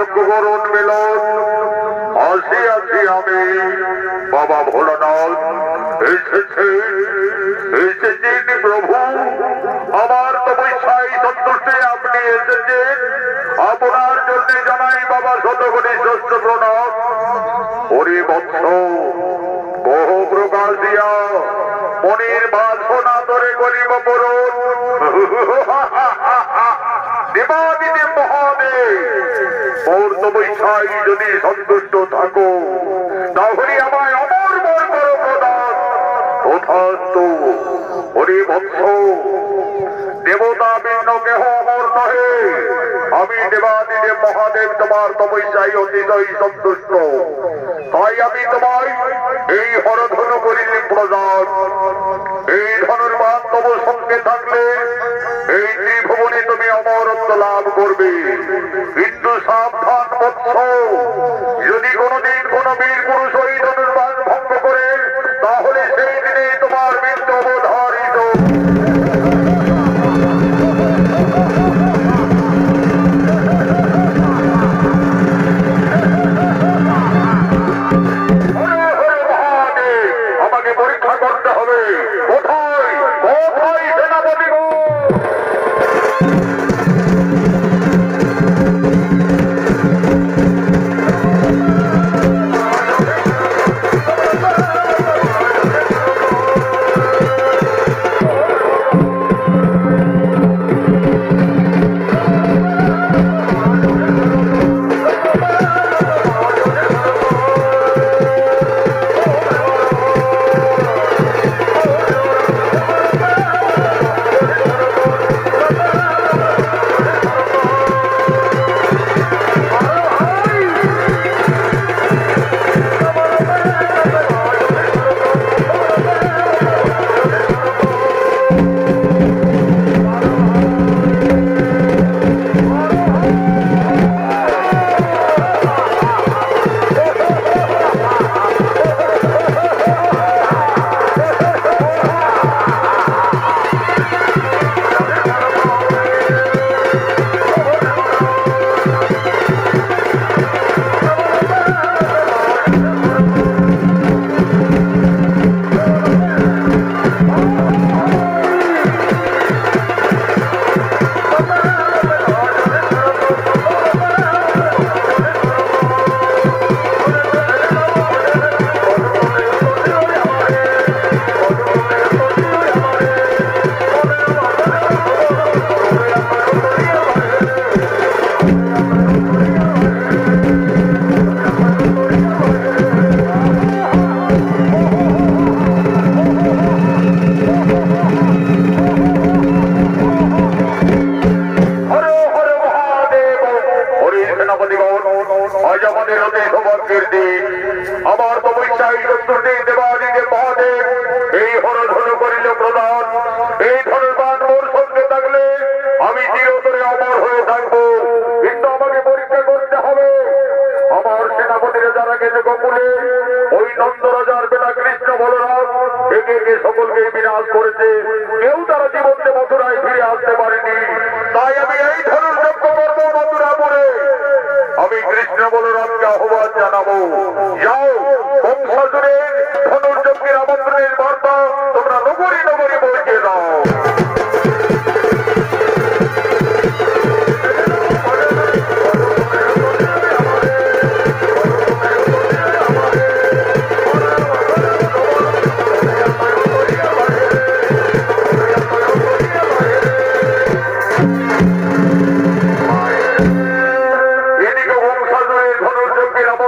যোগ্য মিলন। আসি আসি আমি বাবা ভোলানাথ এসেছে। এসেছেন প্রভু, আমার তো বৈশাই সন্তুষ্টে আপনি এসেছেন। আপনার জন্য জানাই বাবা শতগুলি শ্রেষ্ঠ প্রণব হরি বৎস, বহু প্রকাশ দিয়া মনির বাসনা ধরে গরিব পড়ুন মোর যদি সন্তুষ্ট থাকো, তাহলে আমায় অমর মর করো প্রদান। তথাস্ত হরি দেবতা ভিন্ন কেহ অমর নহে। আমি দেবাদিদেব মহাদেব, তোমার তপস্যায় অতিশয় সন্তুষ্ট। তাই আমি তোমায় এই হরধনু করবে। কিন্তু সাবধান বৎস। যদি গেছে গোকুলে ওই নন্দ রাজার বেলা কৃষ্ণ বলরাম, একে একে সকলকে বিরাজ করেছে। কেউ তারা জীবনকে মথুরায় ফিরে আসতে পারেনি। তাই আমি এই ধরুন যজ্ঞ করব মথুরাপুরে। আমি কৃষ্ণ বলরামকে আহ্বান জানাব। যাও, বংশাসুরের ধনুর্যজ্ঞের আমন্ত্রণের বার্তা